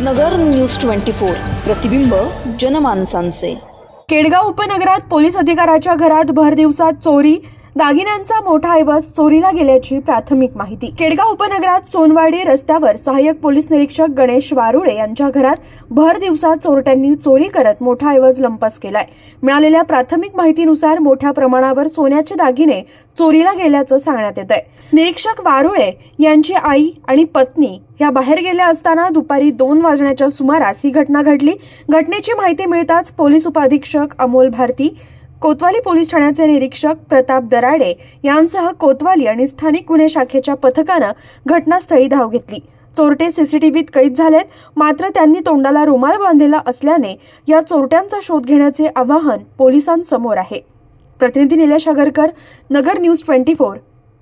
नगर news twenty four. प्रतिबिंब जनमानसांचे. केडगाव उपनगरात police अधिकाऱ्याच्या घरात भर दिवसात चोरी दागिन्यांचा मोठा ऐवज चोरीला गेल्याची प्राथमिक माहिती. केडगाव उपनगरात सोनवाडी रस्त्यावर सहाय्यक पोलीस निरीक्षक गणेश वारुळे यांच्या घरात भर दिवसात चोरट्यांनी चोरी करत मोठा ऐवज लंपास केलाय. मिळालेल्या प्राथमिक माहितीनुसार मोठ्या प्रमाणावर सोन्याचे दागिने चोरीला गेल्याचं सांगण्यात येत आहे निरीक्षक वारुळे यांची आई आणि पत्नी या बाहेर गेल्या असताना दुपारी दोन वाजण्याच्या सुमारास ही घटना घडली. घटनेची माहिती मिळताच पोलीस उपाधीक्षक अमोल भारती कोतवाली पोलीस ठाण्याचे निरीक्षक प्रताप दराडे यांसह कोतवाली आणि स्थानिक गुन्हे शाखेच्या पथकानं घटनास्थळी धाव घेतली. चोरटे सीसीटीव्हीत कैद झालेत मात्र त्यांनी तोंडाला रुमाल बांधलेला असल्याने या चोरट्यांचा शोध घेण्याचे आवाहन पोलिसांसमोर आहे. प्रतिनिधी Nilesh Agarkar Nagar news twenty four.